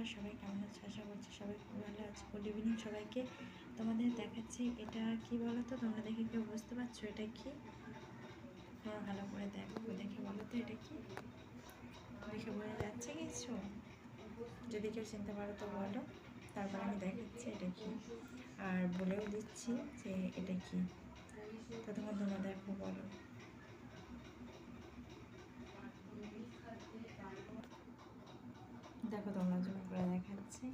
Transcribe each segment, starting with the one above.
বন্ধুরা, সবাই কেমন আছো? আশা করছি সবাই খুব ভালো আছো। গুড ইভিনিং সবাইকে। তোমাদের দেখাচ্ছি, এটা কি বলো তো তোমরা দেখে কেউ বুঝতে পারছ এটা কি? তোমরা ভালো করে দেখো, দেখে বলো তো এটা কি? দেখে বোঝা যাচ্ছে কিছু? যদি কেউ চিনতে পারো তো বলো। তারপর আমি দেখাচ্ছি এটা কি। আর বলেও দিচ্ছি যে এটা কি। তো তোমার তোমরা দেখো বলো। দেখাচ্ছি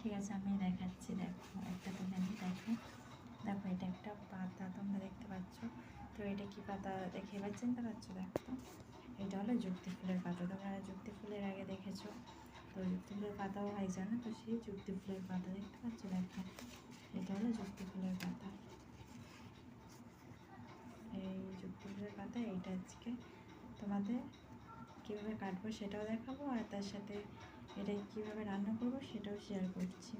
ঠিক আছে, আমি দেখাচ্ছি, দেখো, একটা তুলে নিই দেখো। দেখো, এটা একটা পাতা, তোমরা দেখতে পাচ্ছ। তো এটা কি পাতা দেখে এবার চিনতে পারছ? দেখো এটা হলো যুক্তি ফুলের পাতা, তোমরা যুক্তি ফুলের আগে দেখেছ। তো যুক্তি ফুলের পাতাও হয়, জানো তো সেই যুক্তি ফুলের পাতা, দেখতে পাচ্ছ? দেখো, এটা হলো যুক্তি ফুলের পাতা। এই যুক্তি ফুলের পাতা, এইটা আজকে তোমাদের কীভাবে কাটবো সেটাও দেখাবো আর তার সাথে এটা কীভাবে রান্না করব সেটাও শেয়ার করছি।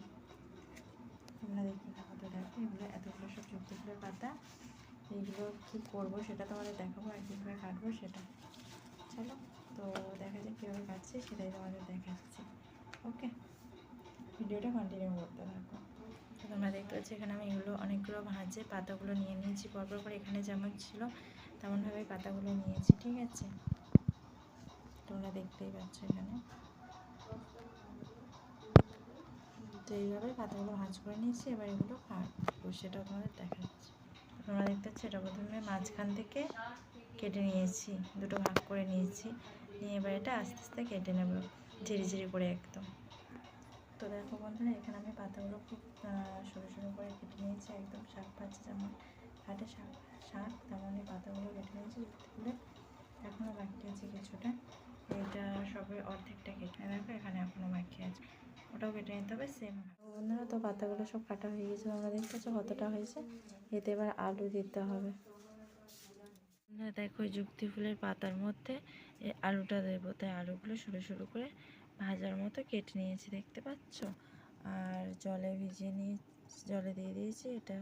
তোমরা দেখতে থাকো তো দেখো, এগুলো এতগুলো সব ফুলের পাতা। এইগুলো কী করব সেটা তোমাদের দেখাবো আর কীভাবে কাটবো সেটা। চলো, তো দেখা যাক কীভাবে কাটছি সেটাই তোমাদের দেখাচ্ছি। ওকে ভিডিওটা কন্টিনিউ করতে থাকো। তোমরা দেখতে পাচ্ছি এখানে আমি এগুলো অনেকগুলো ভাজে পাতাগুলো নিয়ে নিয়েছি, পরপর করে এখানে যেমন ছিল তেমনভাবে পাতাগুলো নিয়েছি, ঠিক আছে? তোমরা দেখতেই পাচ্ছ এখানে। তো এইভাবে পাতাগুলো ভাঁজ করে নিয়েছি, এবার এগুলো কাটবো সেটাও তোমাদের দেখাচ্ছি। তোমরা দেখতে পাচ্ছ এটা প্রথমে মাঝখান থেকে কেটে নিয়েছি, দুটো ভাগ করে নিয়েছি। নিয়ে এবার এটা আস্তে আস্তে কেটে নেব, ঝিরি ঝিরি করে একদম। তো দেখো বন্ধুরা, এখানে আমি পাতাগুলো খুব সরু সরু করে কেটে নিয়েছি, একদম শাক পাচ্ছে যেমন। কাটে শাক শাক তেমনই পাতাগুলো কেটে নিয়েছি তুলে এখনও বাকি আছে কিছুটা। এটা সবে অর্ধেকটা কেটে দেখো এখানে এখনও বাকি আছে। ওটাও কেটে নিতে হবে সেম বন্ধুরা তো পাতাগুলো সব কাটা হয়ে গেছে তোমরা দেখতে পাচ্ছ কতটা হয়েছে। এতে এবার আলু দিতে হবে। বন্ধুরা দেখো যুক্তি ফুলের পাতার মধ্যে এই আলুটা দেবো। তাই আলুগুলো সরু সরু করে ভাজার মতো কেটে নিয়েছি দেখতে পাচ্ছ? আর জলে ভিজিয়ে নিয়ে জলে দিয়ে দিয়েছি এটা।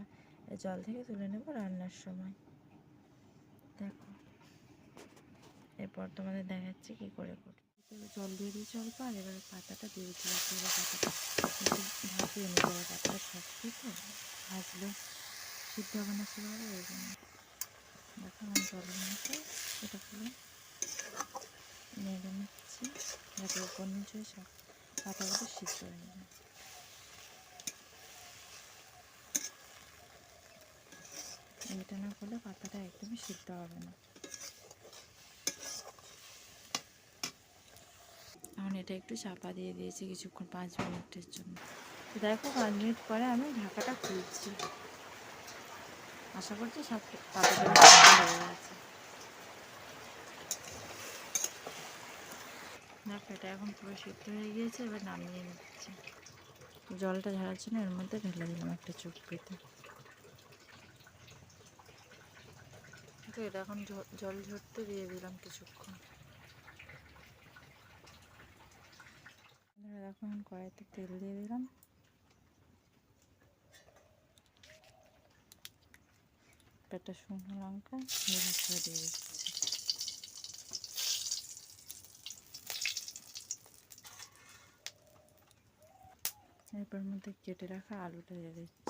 জল থেকে তুলে নেব রান্নার সময়। দেখো। এরপর তোমাদের দেখাচ্ছি কী করে এবার জল দিয়ে দিয়েছি অল্প, আর এবার পাতাটা দিয়ে এবার পাতাটা। ভাজিয়ে নিতে হবে পাতাটা শক্ত তো ভাজলে সিদ্ধ হবে না সেভাবে ওই জন্য। দেখো আমি জলের মধ্যে এটা খুলে নেড়ে নিচ্ছি। যাতে উপর নিচে সব পাতাগুলো সিদ্ধ হয়ে যায়। এটা না করলে পাতাটা একদমই সিদ্ধ হবে না। এখন এটা একটু চাপা দিয়ে দিয়েছি কিছুক্ষণ, পাঁচ মিনিটের জন্য। তো দেখো, পাঁচ মিনিট পরে আমি ঢাকাটা খুলছি। আশা করছি সব সিদ্ধ হয়ে গেছে। দেখো, এটা এখন পুরো সিদ্ধ হয়ে গিয়েছে, এবার নামিয়ে নিচ্ছি। জলটা ঝাড়ার জন্য এর মধ্যে ঢেলে দিলাম একটা চুপিতে এটা এখন জল ঝরতে দিয়ে দিলাম কিছুক্ষণ। এখন কড়াইতে তেল দিয়ে দিলাম। একটা শুকনো লঙ্কা দিয়ে দিচ্ছি। এরপর মধ্যে কেটে রাখা আলুটা দিয়ে দিচ্ছি।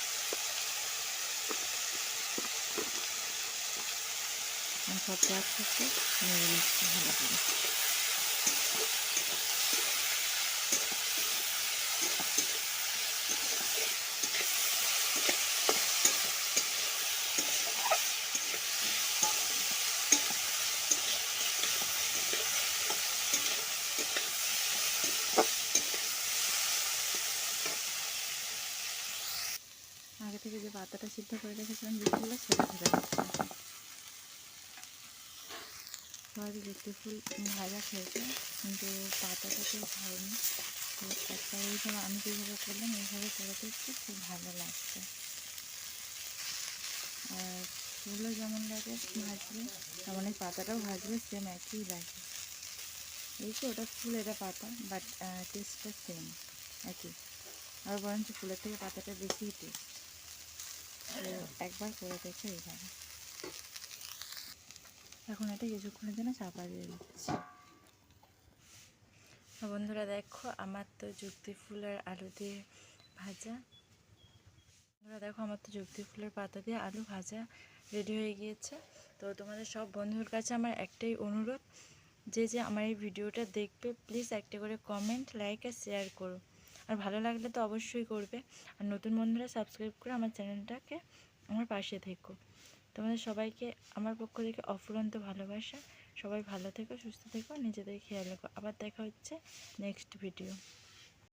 নেড়ে নিচ্ছি ভালো করে। আগে থেকে যে পাতাটা সিদ্ধ করে রেখেছিলাম বিকেলে সেটা দিচ্ছি তো সবাই যুক্তি ফুল ভাজা খেয়েছে, কিন্তু পাতাটা কেউ খায়নি তো একটা এইভাবে আমি যেভাবে করলাম, এইভাবে করে দেখছি খুব ভালো লাগছে। আর ফুলও যেমন লাগে ভাজবে তেমন এই পাতাটাও ভাজবে সেম একই লাগে। এই তো ওটা ফুল এটা পাতা বাট টেস্টটা সেম একই। আর বরঞ্চ ফুলের থেকে পাতাটা বেশি টেস্ট তো একবার করে দেখো এইভাবে। এখন এটা কিছুক্ষণের জন্য চাপা দিয়ে দিচ্ছি। বন্ধুরা দেখো, আমার তো যুক্তি ফুল আর আলু দিয়ে ভাজা। বন্ধুরা দেখো, আমার তো যুক্তি ফুলের পাতা দিয়ে আলু ভাজা রেডি হয়ে গিয়েছে। তো তোমাদের সব বন্ধুর কাছে আমার একটাই অনুরোধ, যে যে আমার এই ভিডিওটা দেখবে প্লিজ একটা করে কমেন্ট লাইক আর শেয়ার করো। আর ভালো লাগলে তো অবশ্যই করবে। আর নতুন বন্ধুরা সাবস্ক্রাইব করে আমার চ্যানেলটাকে আমার পাশে থেকো। তোমাদের সবাইকে, আমার পক্ষ থেকে অফুরন্ত ভালোবাসা। সবাই ভালো থেকো, সুস্থ থেকো, নিজেদের খেয়াল রাখো। আবার দেখা হচ্ছে নেক্সট ভিডিও